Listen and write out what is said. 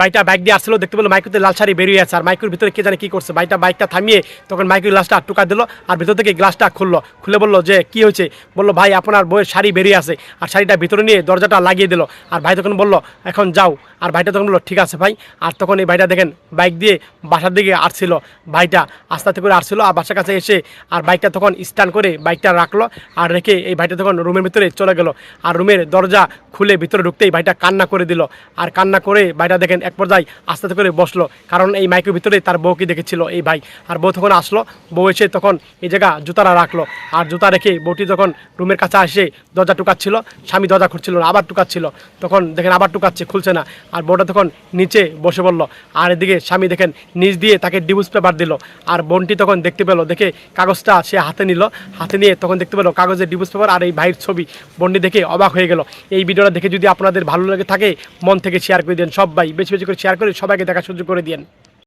বাইকটা বাইক দিয়ে আসছিল, দেখতে পেল মাইকুতে লাল শাড়ি বেরিয়ে আছে। আর মাইকুর ভিতরে কে জানে কি করছে। বাইকটা বাইকটা থামিয়ে তখন মাইকুর গ্লাসটা টুকা দিল আর ভিতর থেকে গ্লাসটা খুললো। খুলে বলল যে, কি হয়েছে? বলল, ভাই, আপনার বইয়ের শাড়ি বেরিয়ে আছে। আর শাড়িটা ভিতরে নিয়ে দরজাটা লাগিয়ে দিল। আর ভাই তখন বলল, এখন যাও। আর ভাইটা তখন বলল, ঠিক আছে ভাই। আর তখন এই ভাইটা দেখেন, বাইক দিয়ে বাসার দিকে আসছিল। ভাইটা আস্তে আস্তে করে আসছিল আর বাসার কাছে এসে আর বাইকটা তখন স্ট্যান্ড করে বাইকটা রাখল আর রেখে এই ভাইটা তখন রুমের ভিতরে চলে গেল। আর রুমের দরজা খুলে ভিতরে ঢুকতেই ভাইটা কান্না করে দিল। আর কান্না করে ভাইটা দেখেন এক পর্যায়ে আস্তে আস্তে করে বসল। কারণ এই মাইকের ভিতরে তার বউকে দেখেছিল? এই ভাই। আর বউ তখন আসলো। বউ এসে তখন এই জায়গা জুতারা রাখল। আর জুতা রেখে বউটি যখন রুমের কাছে এসে দরজা টুকাচ্ছিল। স্বামী দরজা খুঁজছিল না আবার টুকাচ্ছিল। তখন দেখেন আবার টুকাচ্ছে, খুলছে না। আর বউটা তখন নিচে বসে বলল আর এদিকে স্বামী দেখেন নিচ দিয়ে তাকে ডিভোর্স পেপার দিল। আর বোনটি তখন দেখতে পেল। দেখে কাগজটা সে হাতে নিল। হাতে নিয়ে তখন দেখতে পেল কাগজের ডিভোর্স পেপার আর এই ভাইয়ের ছবি। বোনটি দেখে অবাক হয়ে গেল। এই ভিডিওটা দেখে যদি আপনাদের ভালো লেগে থাকে, মন থেকে শেয়ার করে দেন সব ভাই। বেশি করে শেয়ার করে সবাইকে দেখা সুযোগ করে দিন